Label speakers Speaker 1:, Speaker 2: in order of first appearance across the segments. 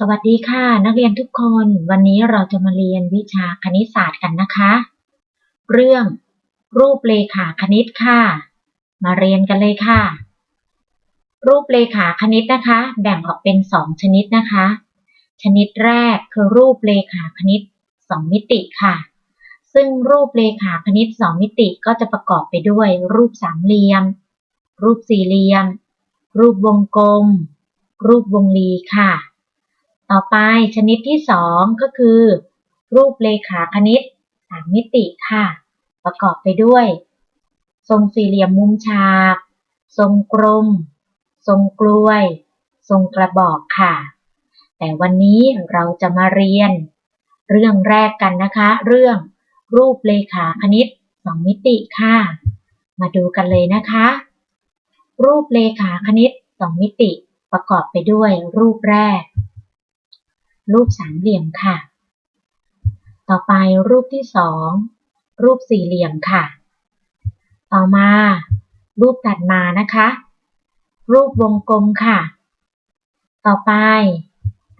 Speaker 1: สวัสดีค่ะ นักเรียนทุกคน วันนี้เราจะมาเรียนวิชาคณิตศาสตร์กันนะคะ เรื่องรูปเลขาคณิตค่ะ มาเรียนกันเลยค่ะ รูปเลขาคณิตนะคะ แบ่งออกเป็นสองชนิดนะคะ ชนิดแรกคือรูปเลขาคณิตสองมิติค่ะ ซึ่งรูปเลขาคณิตสองมิติก็จะประกอบไปด้วย รูปสามเหลี่ยม รูปสี่เหลี่ยม รูปวงกลม รูปวงรีค่ะ ต่อไปชนิดที่สองก็คือ รูปเลขาคณิตสามมิติค่ะ ประกอบไปด้วย ทรงสี่เหลี่ยมมุมฉาก ทรงกลม ทรงกลวย ทรงกระบอกค่ะ แต่วันนี้เราจะมาเรียน เรื่องแรกกันนะคะ เรื่อง รูปเลขาคณิตสองมิติค่ะ มาดูกันเลยนะคะ รูปเลขาคณิตสองมิติ ประกอบไปด้วยรูปแรก รูปสามเหลี่ยมค่ะ ต่อไปรูปที่สอง รูปสี่เหลี่ยมค่ะ ต่อมา รูปตัดมานะคะ รูปวงกลมค่ะ ต่อไป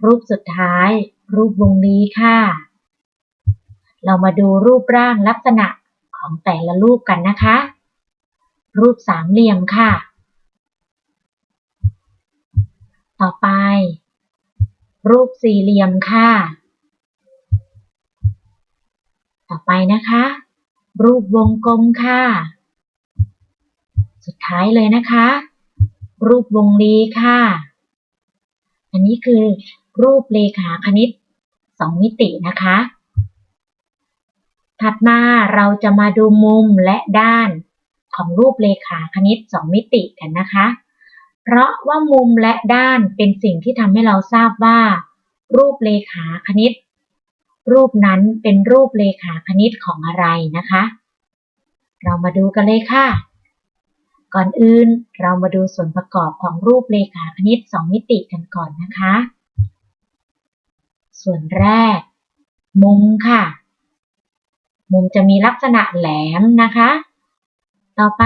Speaker 1: รูปสุดท้าย รูปวงรีค่ะ เรามาดูรูปร่างลักษณะของแต่ละรูปกันนะคะ รูปสามเหลี่ยมค่ะ ต่อไป รูปสี่เหลี่ยมค่ะ ต่อไปนะคะ รูปวงกลมค่ะ สุดท้ายเลยนะคะ รูปวงรีค่ะ อันนี้คือรูปเลขาคณิตสองมิตินะคะ ถัดมาเราจะมาดูมุมและด้านของรูปเลขาคณิตสองมิติกันนะคะ เพราะว่ามุมและด้านเป็นสิ่งที่ทำให้เราทราบว่า รูปเลขาคณิต รูปนั้นเป็นรูปเลขาคณิตของอะไรนะคะ เรามาดูกันเลยค่ะ ก่อนอื่นเรามาดูส่วนประกอบของรูปเลขาคณิตสองมิติกันก่อนนะคะ ส่วนแรก มุมค่ะ มุมจะมีลักษณะแหลมนะคะ ต่อไป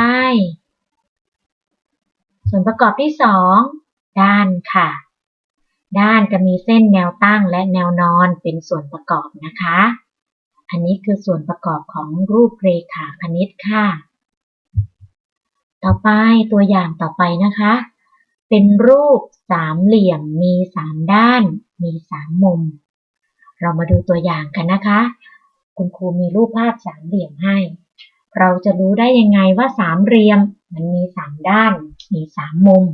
Speaker 1: ส่วนประกอบที่สองด้านค่ะ ด้านจะมีเส้นแนวตั้งและแนวนอนเป็นส่วนประกอบนะคะ อันนี้คือส่วนประกอบของรูปเรขาคณิตค่ะ ต่อไปตัวอย่างต่อไปนะคะ เป็นรูปสามเหลี่ยมมีสามด้าน มีสามมุม เรามาดูตัวอย่างกันนะคะ คุณครูมีรูปภาพสามเหลี่ยมให้เราจะรู้ได้ยังไงว่าสามเหลี่ยมมันมีสามด้าน มีสามมุม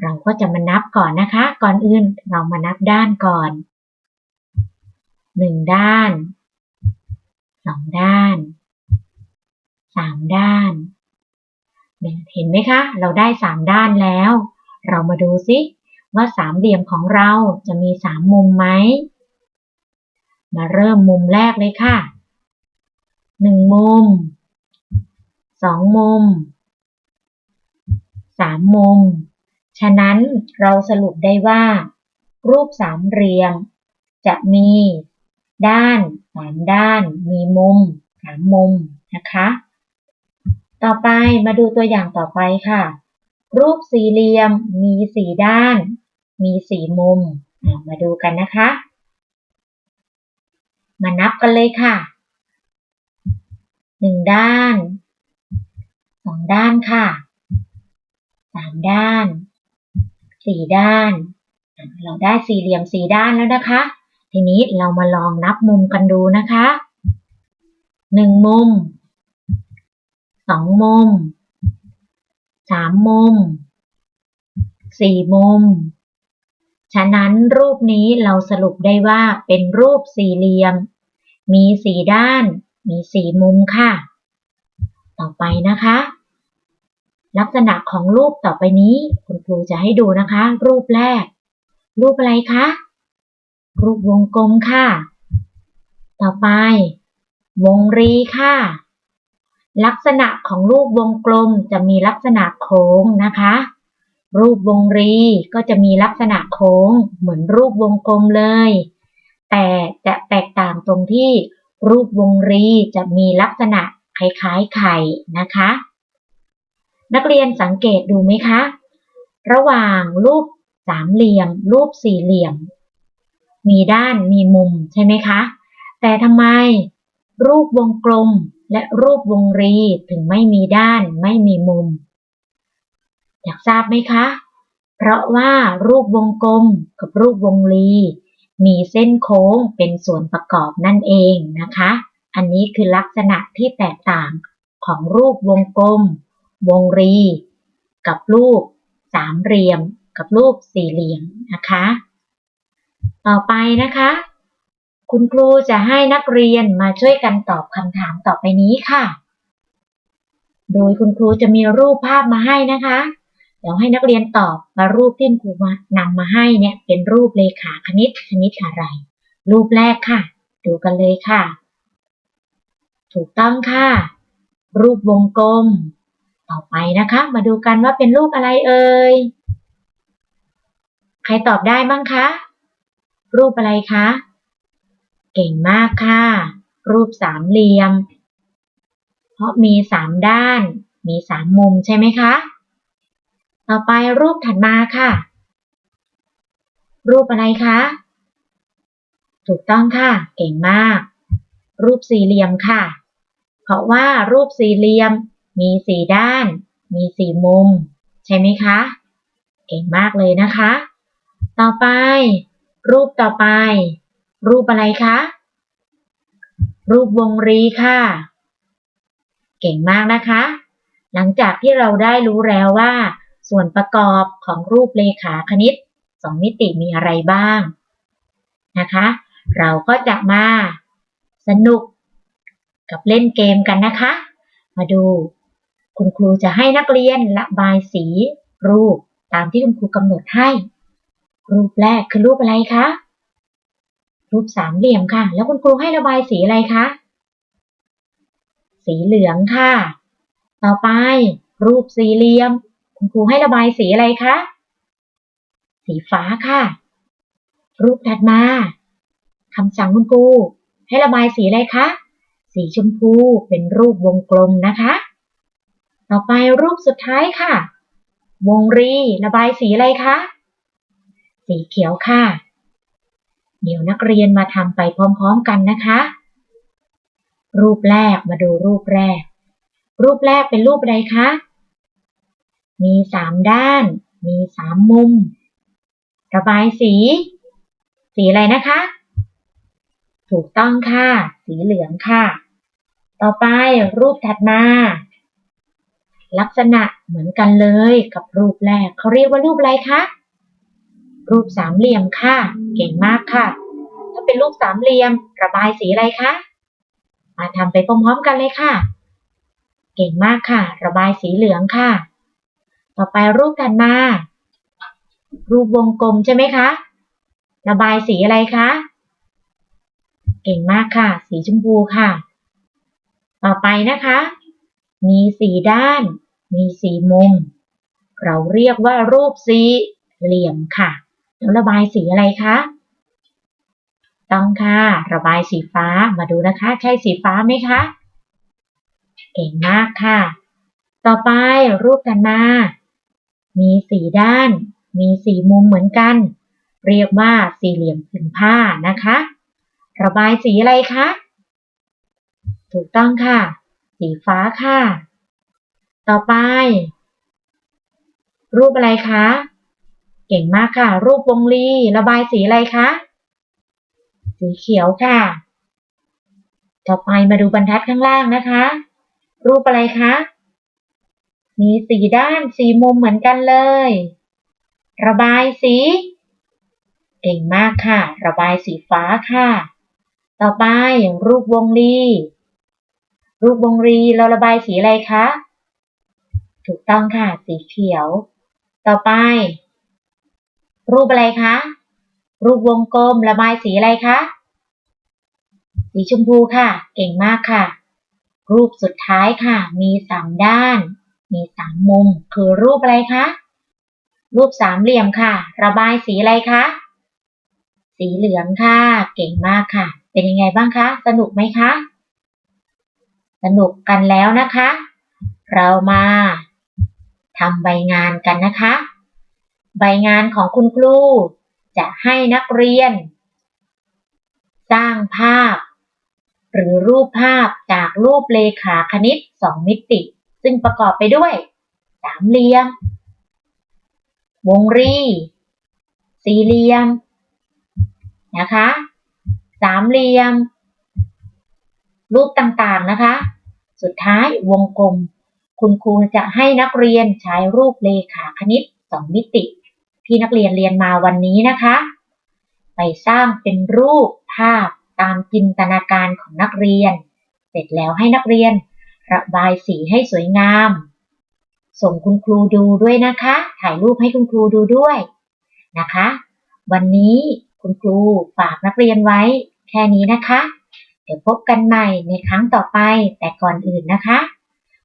Speaker 1: เราก็จะมานับก่อนนะคะ ก่อนอื่นเรามานับด้านก่อนหนึ่งด้านสองด้านสามด้าน เห็นไหมคะ เราได้สามด้านแล้ว เรามาดูซิว่าสามเหลี่ยมของเราจะมีสามมุมไหม มาเริ่มมุมแรกเลยค่ะหนึ่งมุมสองมุม สามมุม ฉะนั้นเราสรุปได้ว่า รูปสามเหลี่ยม จะมี ด้านสามด้าน มีมุมสามมุมนะคะ ต่อไปมาดูตัวอย่างต่อไปค่ะ รูปสี่เหลี่ยมมีสี่ด้าน มีสี่มุม มาดูกันนะคะ มานับกันเลยค่ะหนึ่งด้านสองด้านค่ะ สามด้าน สี่ด้าน เราได้สี่เหลี่ยมสี่ด้านแล้วนะคะ ทีนี้เรามาลองนับมุมกันดูนะคะหนึ่งมุมสองมุมสามมุมสี่มุม ฉะนั้นรูปนี้เราสรุปได้ว่าเป็นรูปสี่เหลี่ยม มีสี่ด้าน มีสี่มุมค่ะ ต่อไปนะคะ ลักษณะของรูปต่อไปนี้ คุณครูจะให้ดูนะคะ รูปแรก รูปอะไรคะ รูปวงกลมค่ะ ต่อไป วงรีค่ะ ลักษณะของรูปวงกลมจะมีลักษณะโค้งนะคะ รูปวงรีก็จะมีลักษณะโค้ง เหมือนรูปวงกลมเลย แต่จะแตกต่างตรงที่ รูปวงรีจะมีลักษณะคล้ายๆไข่นะคะ นักเรียนสังเกตดูไหมคะ ระหว่างรูปสามเหลี่ยม รูปสี่เหลี่ยม มีด้านมีมุมใช่ไหมคะ แต่ทำไมรูปวงกลมและรูปวงรีถึงไม่มีด้านไม่มีมุม อยากทราบไหมคะ เพราะว่ารูปวงกลมกับรูปวงรีมีเส้นโค้งเป็นส่วนประกอบนั่นเองนะคะ อันนี้คือลักษณะที่แตกต่างของรูปวงกลม วงรี กับรูปสามเหลี่ยม กับรูปสี่เหลี่ยมนะคะ ต่อไปนะคะ คุณครูจะให้นักเรียนมาช่วยกันตอบคำถามต่อไปนี้ค่ะ โดยคุณครูจะมีรูปภาพมาให้นะคะ เดี๋ยวให้นักเรียนตอบว่ารูปที่ครูมานำมาให้เนี่ย เป็นรูปเลขาคณิตชนิดอะไร รูปแรกค่ะ ดูกันเลยค่ะ ถูกต้องค่ะรูปวงกลม ต่อไปนะคะ มาดูกันว่าเป็นรูปอะไรเอ่ย ใครตอบได้บ้างคะ รูปอะไรคะ เก่งมากค่ะ รูปสามเหลี่ยม เพราะมีสามด้าน มีสามมุมใช่ไหมคะ ต่อไปรูปถัดมาค่ะ รูปอะไรคะ ถูกต้องค่ะ เก่งมาก รูปสี่เหลี่ยมค่ะ เพราะว่ารูปสี่เหลี่ยม มีสี่ด้าน มีสี่มุม ใช่ไหมคะ เก่งมากเลยนะคะ ต่อไป รูปต่อไป รูปอะไรคะ รูปวงรีค่ะ เก่งมากนะคะ หลังจากที่เราได้รู้แล้วว่า ส่วนประกอบของรูปเลขาคณิตสองมิติมีอะไรบ้างนะคะ เราก็จะมาสนุกกับเล่นเกมกันนะคะ มาดู คุณครูจะให้นักเรียนระบายสีรูปตามที่คุณครูกำหนดให้ รูปแรกคือรูปอะไรคะ รูปสามเหลี่ยมค่ะ แล้วคุณครูให้ระบายสีอะไรคะ สีเหลืองค่ะ ต่อไป รูปสี่เหลี่ยม คุณครูให้ระบายสีอะไรคะ สีฟ้าค่ะ รูปถัดมาคำสั่งคุณครูให้ระบายสีอะไรคะ สีชมพูเป็นรูปวงกลมนะคะ ต่อไปรูปสุดท้ายค่ะ วงรีระบายสีอะไรคะ สีเขียวค่ะ เดี๋ยวนักเรียนมาทำไปพร้อมๆกันนะคะ รูปแรกมาดูรูปแรก รูปแรกเป็นรูปอะไรคะ มีสามด้าน มีสามมุม ระบายสี สีอะไรนะคะ ถูกต้องค่ะ สีเหลืองค่ะ ต่อไปรูปถัดมา ลักษณะเหมือนกันเลยกับรูปแรกเขาเรียกว่ารูปอะไรคะรูปสามเหลี่ยมค่ะ เก่งมากค่ะ ถ้าเป็นรูปสามเหลี่ยม ระบายสีอะไรคะมาทำไปพร้อมๆกันเลยค่ะ เก่งมากค่ะ ระบายสีเหลืองค่ะ ต่อไปรูปถัดมา รูปวงกลมใช่ไหมคะ ระบายสีอะไรคะ เก่งมากค่ะ สีชมพูค่ะ ต่อไปนะคะ มีสีด้าน มีสี่มุม เราเรียกว่ารูปสี่เหลี่ยมค่ะ แล้วระบายสีอะไรคะ ต้องค่ะ ระบายสีฟ้า มาดูนะคะ ใช่สีฟ้าไหมคะ เก่งมากค่ะ ต่อไปรูปกันมา มีสีด้าน มีสีมุมเหมือนกัน เรียกว่าสี่เหลี่ยมผืนผ้านะคะ ระบายสีอะไรคะ ถูกต้องค่ะ สีฟ้าค่ะ ต่อไป รูปอะไรคะ เก่งมากค่ะ รูปวงรีระบายสีอะไรคะ สีเขียวค่ะ ต่อไปมาดูบรรทัดข้างล่างนะคะ รูปอะไรคะ มีสีด้านสีมุมเหมือนกันเลย ระบายสี เก่งมากค่ะ ระบายสีฟ้าค่ะ ต่อไปรูปวงรีรูปวงรีเราระบายสีอะไรคะ ถูกต้องค่ะ สีเขียว ต่อไป รูปอะไรคะ รูปวงกลมระบายสีอะไรคะ สีชมพูค่ะ เก่งมากค่ะ รูปสุดท้ายค่ะ มีสามด้าน มีสามมุม คือรูปอะไรคะ รูปสามเหลี่ยมค่ะ ระบายสีอะไรคะ สีเหลืองค่ะ เก่งมากค่ะ เป็นยังไงบ้างคะ สนุกไหมคะ สนุกกันแล้วนะคะเรามา ทำใบงานกันนะคะ ใบงานของคุณครู จะให้นักเรียน สร้างภาพ หรือรูปภาพจากรูปเลขาคณิตสองมิติ ซึ่งประกอบไปด้วย สามเหลี่ยม วงรี สี่เหลี่ยม นะคะ สามเหลี่ยม รูปต่างๆนะคะ สุดท้ายวงกลม คุณครูจะให้นักเรียนใช้รูปเลขาคณิตสองมิติ ที่นักเรียนเรียนมาวันนี้นะคะ ไปสร้างเป็นรูปภาพตามจินตนาการของนักเรียน เสร็จแล้วให้นักเรียน ระบายสีให้สวยงาม ส่งคุณครูดูด้วยนะคะ ถ่ายรูปให้คุณครูดูด้วยนะคะ วันนี้คุณครูฝากนักเรียนไว้แค่นี้นะคะ เดี๋ยวพบกันใหม่ในครั้งต่อไปแต่ก่อนอื่นนะคะ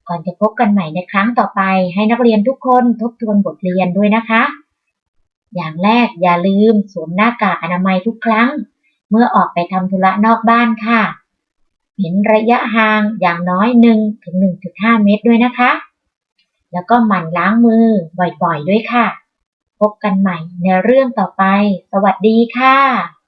Speaker 1: ก่อนจะพบกันใหม่ในครั้งต่อไป ให้นักเรียนทุกคนทบทวนบทเรียนด้วยนะคะ อย่างแรกอย่าลืมสวมหน้ากากอนามัยทุกครั้ง เมื่อออกไปทำธุระนอกบ้านค่ะเห็นระยะห่างอย่างน้อย1ถึง1.5 เมตรด้วยนะคะ แล้วก็หมั่นล้างมือบ่อยๆด้วยค่ะ พบกันใหม่ในเรื่องต่อไป สวัสดีค่ะ